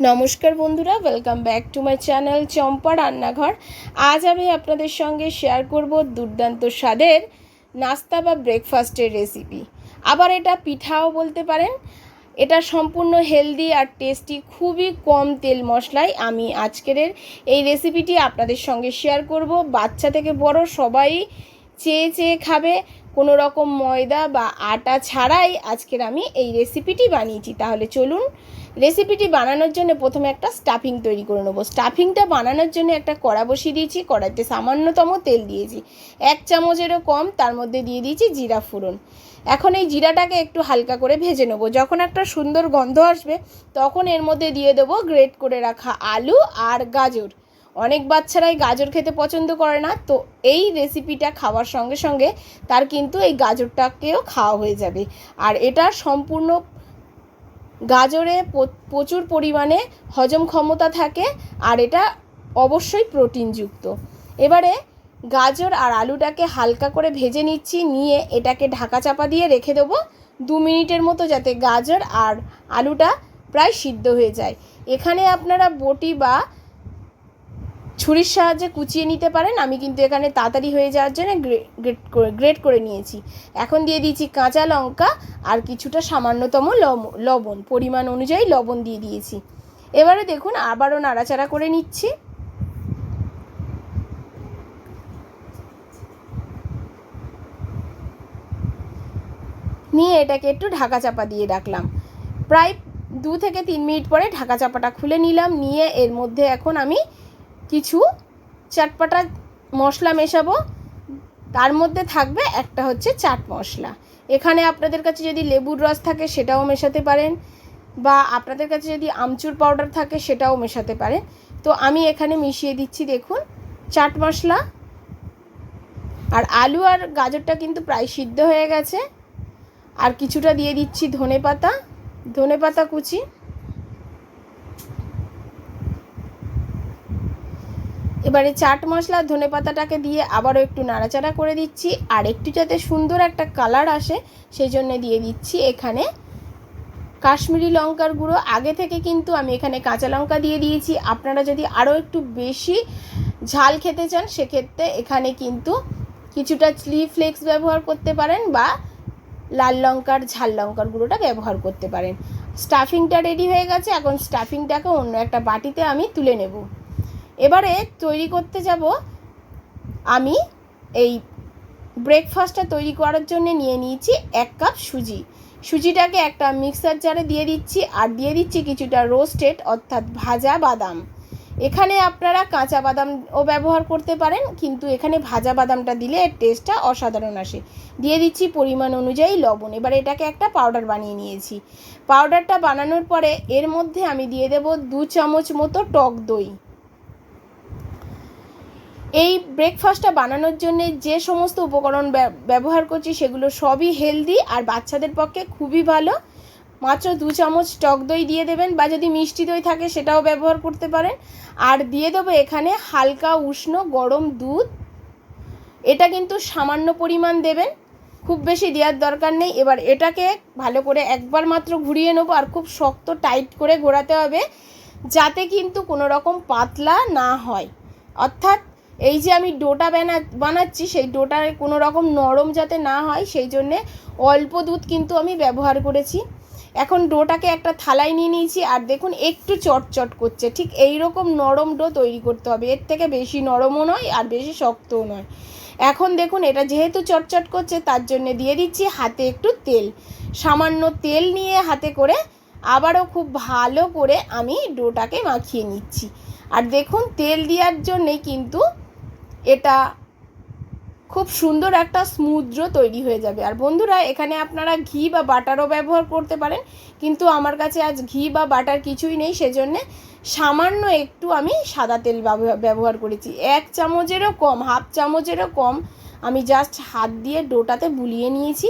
নমস্কার বন্ধুরা welcome back to my channel Champa Rannaghar. আজ আমি আপনাদের সঙ্গে শেয়ার করব দুর্দান্ত স্বাদের নাস্তা বা ব্রেকফাস্টের রেসিপি আবার এটা পিঠাও বলতে পারেন। এটা সম্পূর্ণ হেলদি আর টেস্টি খুবই কম তেল মশলায় আমি আজকের এই রেসিপিটি আপনাদের সঙ্গে শেয়ার করব। বাচ্চা থেকে বড় সবাই চেয়ে চেয়ে খাবে। কোনো রকম ময়দা বা আটা ছাড়াই আজকের আমি এই রেসিপিটি বানিয়েছি। তাহলে চলুন রেসিপিটি বানানোর জন্য প্রথমে একটা স্টাফিং তৈরি করে নেব। স্টাফিংটা বানানোর জন্য একটা কড়া বসিয়ে দিয়েছি, কড়াইতে সামান্যতম তেল দিয়েছি। এক চামচেরও কম, তার মধ্যে দিয়ে দিয়েছি জিরা ফোড়ন। এখন এই জিরাটাকে একটু হালকা করে ভেজে নেব। যখন একটা সুন্দর গন্ধ আসবে, তখন এর মধ্যে দিয়ে দেবো গ্রেট করে রাখা আলু আর গাজর। অনেক বাচ্চারাই গাজর খেতে পছন্দ করে না, তো এই রেসিপিটা খাওয়ার সঙ্গে সঙ্গে তার কিন্তু এই গাজরটাকেও খাওয়া হয়ে যাবে। আর এটা সম্পূর্ণ গাজরে প্রচুর পরিমাণে হজম ক্ষমতা থাকে আর এটা অবশ্যই প্রোটিনযুক্ত। এবারে গাজর আর আলুটাকে হালকা করে ভেজে নিচ্ছি, নিয়ে এটাকে ঢাকা চাপা দিয়ে রেখে দেবো দু মিনিটের মতো যাতে গাজর আর আলুটা প্রায় সিদ্ধ হয়ে যায়। এখানে আপনারা বটি বা ছুরির সাহায্যে কুচিয়ে নিতে পারেন, আমি কিন্তু এখানে তাড়াতাড়ি হয়ে যাওয়ার জন্য গ্রেট করে গ্রেট করে নিয়েছি। এখন দিয়ে দিয়েছি কাঁচা লঙ্কা আর কিছুটা সামান্যতম লবণ, পরিমাণ অনুযায়ী লবণ দিয়ে দিয়েছি। এবারে দেখুন আবারও নাড়াচাড়া করে নিচ্ছি। নিয়ে এটাকে একটু ঢাকা চাপা দিয়ে রাখলাম। প্রায় দু থেকে তিন মিনিট পরে ঢাকা চাপাটা খুলে নিলাম, নিয়ে এর মধ্যে এখন আমি কিছু চাটপাটা মশলা মেশাবো। তার মধ্যে থাকবে একটা হচ্ছে চাট মশলা। এখানে আপনাদের কাছে যদি লেবুর রস থাকে সেটাও মেশাতে পারেন বা আপনাদের কাছে যদি আমচুর পাউডার থাকে সেটাও মেশাতে পারেন। তো আমি এখানে মিশিয়ে দিচ্ছি দেখুন চাট মশলা। আর আলু আর গাজরটা কিন্তু প্রায় সিদ্ধ হয়ে গেছে। আর কিছুটা দিয়ে দিচ্ছি ধনে পাতা ধনে পাতা কুচি। এবারে চাট মশলা, ধনে পাতাটাকে দিয়ে আবারও একটু নাড়াচাড়া করে দিচ্ছি। আর একটু যাতে সুন্দর একটা কালার আসে, সেই জন্য দিয়ে দিচ্ছি এখানে কাশ্মীরি লঙ্কার গুঁড়ো। আগে থেকে কিন্তু আমি এখানে কাঁচা লঙ্কা দিয়ে দিয়েছি। আপনারা যদি আরও একটু বেশি ঝাল খেতে চান, সেক্ষেত্রে এখানে কিন্তু কিছুটা চিলি ফ্লেক্স ব্যবহার করতে পারেন বা লাল লঙ্কার ঝাল লঙ্কার গুঁড়োটা ব্যবহার করতে পারেন। স্টাফিংটা রেডি হয়ে গেছে। এখন স্টাফিংটাকে অন্য একটা বাটিতে আমি তুলে নেব। এবারে তৈরি করতে যাব আমি এই ব্রেকফাস্টটা তৈরি করার জন্য নিয়ে নিয়েছি এক কাপ সুজি। সুজিটাকে একটা মিক্সার জারে দিয়ে দিচ্ছি আর দিয়ে দিচ্ছি কিছুটা রোস্টেড অর্থাৎ ভাজা বাদাম। এখানে আপনারা কাঁচা বাদামও ব্যবহার করতে পারেন, কিন্তু এখানে ভাজা বাদামটা দিলে এর টেস্টটা অসাধারণ আসে। দিয়ে দিচ্ছি পরিমাণ অনুযায়ী লবণ। এবার এটাকে একটা পাউডার বানিয়ে নিয়েছি। পাউডারটা বানানোর পরে এর মধ্যে আমি দিয়ে দেব দু চামচ মতো টক দই। এই ব্রেকফাস্টটা বানানোর জন্য যে সমস্ত উপকরণ ব্যবহার করছি সেগুলো সবই হেলদি আর বাচ্চাদের পক্ষে খুবই ভালো। মাত্র দু চামচ টক দই দিয়ে দেবেন বা যদি মিষ্টি দই থাকে সেটাও ব্যবহার করতে পারেন। আর দিয়ে দেবো এখানে হালকা উষ্ণ গরম দুধ। এটা কিন্তু সামান্য পরিমাণ দেবেন, খুব বেশি দেওয়ার দরকার নেই। এবার এটাকে ভালো করে একবার মাত্র ঘুরিয়ে নেব আর খুব শক্ত টাইট করে ঘোরাতে হবে, যাতে কিন্তু কোনো রকম পাতলা না হয়। অর্থাৎ এই যে আমি ডোটা বানা, বানাচ্ছি, সেই ডোটার কোনো রকম নরম যাতে না হয়, সেই জন্যে অল্প দুধ কিন্তু আমি ব্যবহার করেছি। এখন ডোটাকে একটা থালায় নিয়ে নিয়েছি, আর দেখুন একটু চটচট করছে। ঠিক এই রকম নরম ডো তৈরি করতে হবে। এর থেকে বেশি নরমও নয়, আর বেশি শক্তও নয়। এখন দেখুন এটা যেহেতু চটচট করছে, তার জন্য দিয়ে দিচ্ছি হাতে একটু তেল। সামান্য তেল নিয়ে হাতে করে আবারও খুব ভালো করে আমি ডোটাকে মাখিয়ে নিচ্ছি। আর দেখুন তেল দেওয়ার জন্যে কিন্তু এটা খুব সুন্দর একটা স্মুদ্র তৈরি হয়ে যাবে। আর বন্ধুরা, এখানে আপনারা ঘি বা বাটারও ব্যবহার করতে পারেন, কিন্তু আমার কাছে আজ ঘি বা বাটার কিছুই নেই, সেজন্যে সামান্য একটু আমি সাদা তেল ব্যবহার করেছি। এক চামচেরও কম, হাফ চামচেরও কম, আমি জাস্ট হাত দিয়ে ডোটাতে বুলিয়ে নিয়েছি।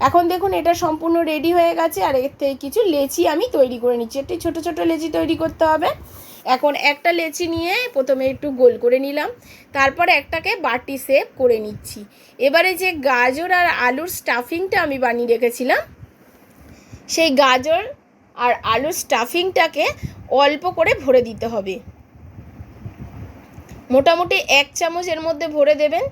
এখন দেখুন, এটা সম্পূর্ণ রেডি হয়ে গেছে, আর এর থেকে কিছু লেচি আমি তৈরি করে নিচ্ছি। একটি ছোটো ছোটো লেচি তৈরি করতে হবে। এখন একটা লেচি নিয়ে প্রথমে একটু গোল করে নিলাম, তারপর একটাকে বাটি সেভ করে নিচ্ছি। এবারে যে গাজর আর আলুর স্টাফিংটা আমি বানিয়ে রেখেছিলাম, সেই গাজর আর আলুর স্টাফিংটাকে অল্প করে ভরে দিতে হবে। মোটামুটি এক চামচ এর মধ্যে ভরে দেবেন,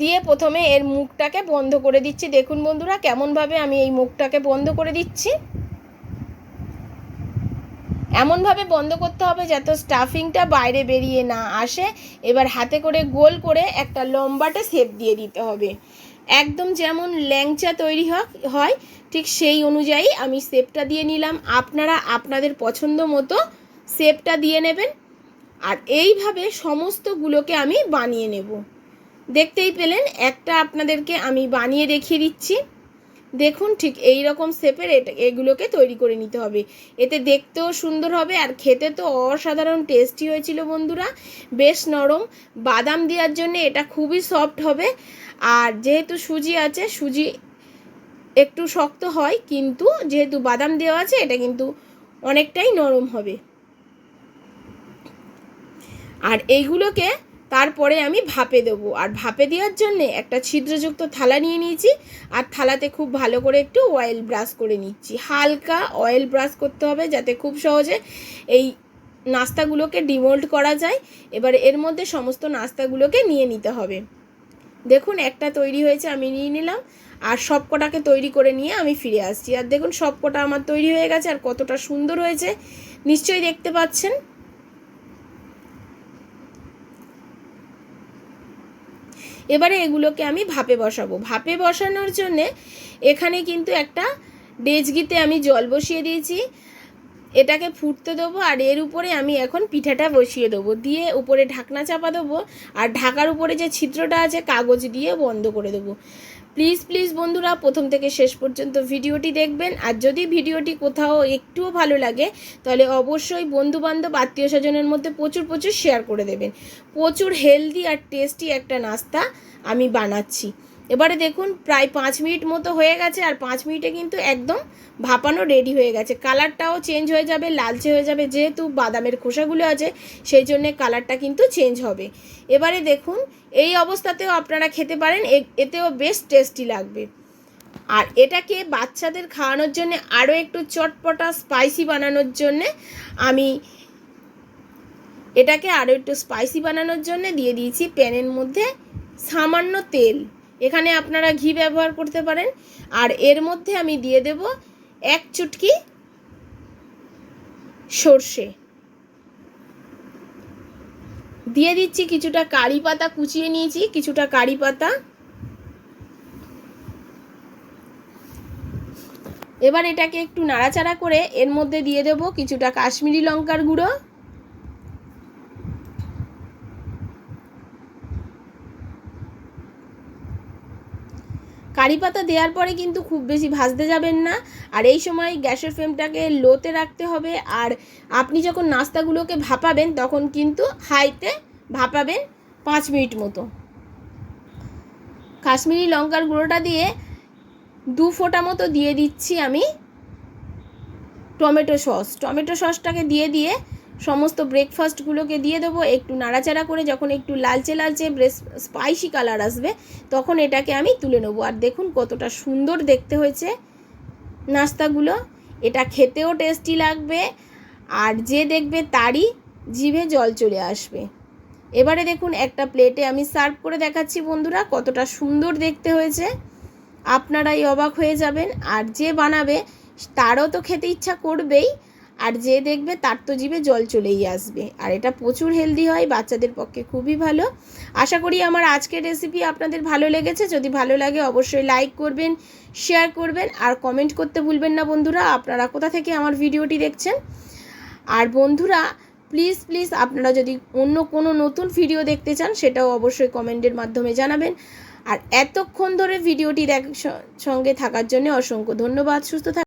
দিয়ে প্রথমে এর মুখটাকে বন্ধ করে দিচ্ছি। দেখুন বন্ধুরা, কেমনভাবে আমি এই মুখটাকে বন্ধ করে দিচ্ছি। এমনভাবে বন্ধ করতে হবে যাতে স্টাফিংটা বাইরে বেরিয়ে না আসে। এবার হাতে করে গোল করে একটা লম্বাটা শেপ দিয়ে দিতে হবে। একদম যেমন ল্যাংচা তৈরি হয় ঠিক সেই অনুযায়ী আমি শেপটা দিয়ে নিলাম। আপনারা আপনাদের পছন্দ মতো শেপটা দিয়ে নেবেন। আর এইভাবে সমস্তগুলোকে আমি বানিয়ে নেব। দেখতেই পেলেন, একটা আপনাদেরকে আমি বানিয়ে রেখে দিচ্ছি। দেখুন ঠিক এই রকম শেপের এগুলোকে তৈরি করে নিতে হবে। এতে দেখতেও সুন্দর হবে আর খেতে তো অসাধারণ টেস্টি হয়েছিল বন্ধুরা। বেশ নরম, বাদাম দেওয়ার জন্য এটা খুবই সফট হবে। আর যেহেতু সুজি আছে, সুজি একটু শক্ত হয়, কিন্তু যেহেতু বাদাম দেওয়া আছে, এটা কিন্তু অনেকটাই নরম হবে। আর এইগুলোকে তারপরে আমি ভাপে দেবো। আর ভাপে দেওয়ার জন্যে একটা ছিদ্রযুক্ত থালা নিয়ে নিয়েছি। আর থালাতে খুব ভালো করে একটু অয়েল ব্রাশ করে নিচ্ছি। হালকা অয়েল ব্রাশ করতে হবে যাতে খুব সহজে এই নাস্তাগুলোকে ডিমোল্ড করা যায়। এবার এর মধ্যে সমস্ত নাস্তাগুলোকে নিয়ে নিতে হবে। দেখুন, একটা তৈরি হয়েছে, আমি নিয়ে নিলাম। আর সব কটাকে তৈরি করে নিয়ে আমি ফিরে আসছি। আর দেখুন, সব কটা আমার তৈরি হয়ে গেছে আর কতটা সুন্দর হয়েছে। নিশ্চয়ই দেখতে পাচ্ছেন। এবারে এগুলোকে আমি ভাপে বসাবো। ভাপে বসানোর জন্যে এখানে কিন্তু একটা ডেজগিতে আমি জল বসিয়ে দিয়েছি। এটাকে ফুটতে দেবো আর এর উপরে আমি এখন পিঠাটা বসিয়ে দেবো। দিয়ে উপরে ঢাকনা চাপা দেবো আর ঢাকার উপরে যে ছিদ্রটা আছে, কাগজ দিয়ে বন্ধ করে দেবো। প্লিজ প্লিজ বন্ধুরা, প্রথম থেকে শেষ পর্যন্ত ভিডিওটি দেখবেন। আর যদি ভিডিওটি কোথাও একটুও ভালো লাগে, তাহলে অবশ্যই বন্ধুবান্ধব আত্মীয় স্বজনের মধ্যে প্রচুর প্রচুর শেয়ার করে দেবেন। প্রচুর হেলদি আর টেস্টি একটা নাস্তা আমি বানাচ্ছি। এবারে দেখুন, প্রায় পাঁচ মিনিট মতো হয়ে গেছে আর পাঁচ মিনিটে কিন্তু একদম ভাপানো রেডি হয়ে গেছে। কালারটাও চেঞ্জ হয়ে যাবে, লালচে হয়ে যাবে, যেহেতু বাদামের খোসাগুলো আছে, সেই জন্যে কালারটা কিন্তু চেঞ্জ হবে। এবারে দেখুন, এই অবস্থাতেও আপনারা খেতে পারেন এতেও বেশ টেস্টি লাগবে। আর এটাকে বাচ্চাদের খাওয়ানোর জন্যে আরও একটু চটপটা স্পাইসি বানানোর জন্যে আমি এটাকে আরও একটু স্পাইসি বানানোর জন্য দিয়ে দিয়েছি প্যানের মধ্যে সামান্য তেল। এখানে আপনারা ঘি ব্যবহার করতে পারেন। আর এর মধ্যে আমি দিয়ে দেব এক চুটকি সর্ষে। দিয়ে দিচ্ছি কিছুটা কারি পাতা, কুচিয়ে নিয়েছি, কিছুটা কারি পাতা। এবার এটাকে একটু নাড়াচাড়া করে এর মধ্যে দিয়ে দেব কিছুটা কাশ্মীরি লঙ্কার গুঁড়ো। কারি পাতা দেওয়ার পরে কিন্তু খুব বেশি ভাজতে যাবেন না। আর এই সময় গ্যাসের ফ্লেমটাকে লোতে রাখতে হবে। আর আপনি যখন নাস্তাগুলোকে ভাপাবেন, তখন কিন্তু হাইতে ভাপাবেন পাঁচ মিনিট মতো। কাশ্মীরি লঙ্কার গুঁড়োটা দিয়ে দু ফোঁটা মতো দিয়ে দিচ্ছি আমি টমেটো সস। টমেটো সসটাকে দিয়ে দিয়ে সমস্ত ব্রেকফাস্টগুলোকে দিয়ে দেবো। একটু নাড়াচাড়া করে যখন একটু লালচে লালচে স্পাইসি কালার আসবে, তখন এটাকে আমি তুলে নেব। আর দেখুন কতটা সুন্দর দেখতে হয়েছে নাস্তাগুলো। এটা খেতেও টেস্টি লাগবে, আর যে দেখবে তারই জিভে জল চলে আসবে। এবারে দেখুন একটা প্লেটে আমি সার্ভ করে দেখাচ্ছি বন্ধুরা, কতটা সুন্দর দেখতে হয়েছে। আপনারাই অবাক হয়ে যাবেন, আর যে বানাবে তারও তো খেতে ইচ্ছা করবেই। আর যে দেখবে তার তো জীবে জল চলেই আসবে। আর এটা প্রচুর হেলদি হয়, বাচ্চাদের পক্ষে খুবই ভালো। আশা করি আমার আজকের রেসিপি আপনাদের ভালো লেগেছে। যদি ভালো লাগে অবশ্যই লাইক করবেন শেয়ার করবেন, আর কমেন্ট করতে ভুলবেন না বন্ধুরা। আপনারা কোথা থেকে আমার ভিডিওটি দেখছেন? আর বন্ধুরা প্লিজ প্লিজ আপনারা যদি অন্য কোনো নতুন ভিডিও দেখতে চান, সেটাও অবশ্যই কমেন্টের মাধ্যমে জানাবেন। আর এতক্ষণ ধরে ভিডিওটি দেখ সঙ্গে থাকার জন্য অসংখ্য ধন্যবাদ। সুস্থ থাক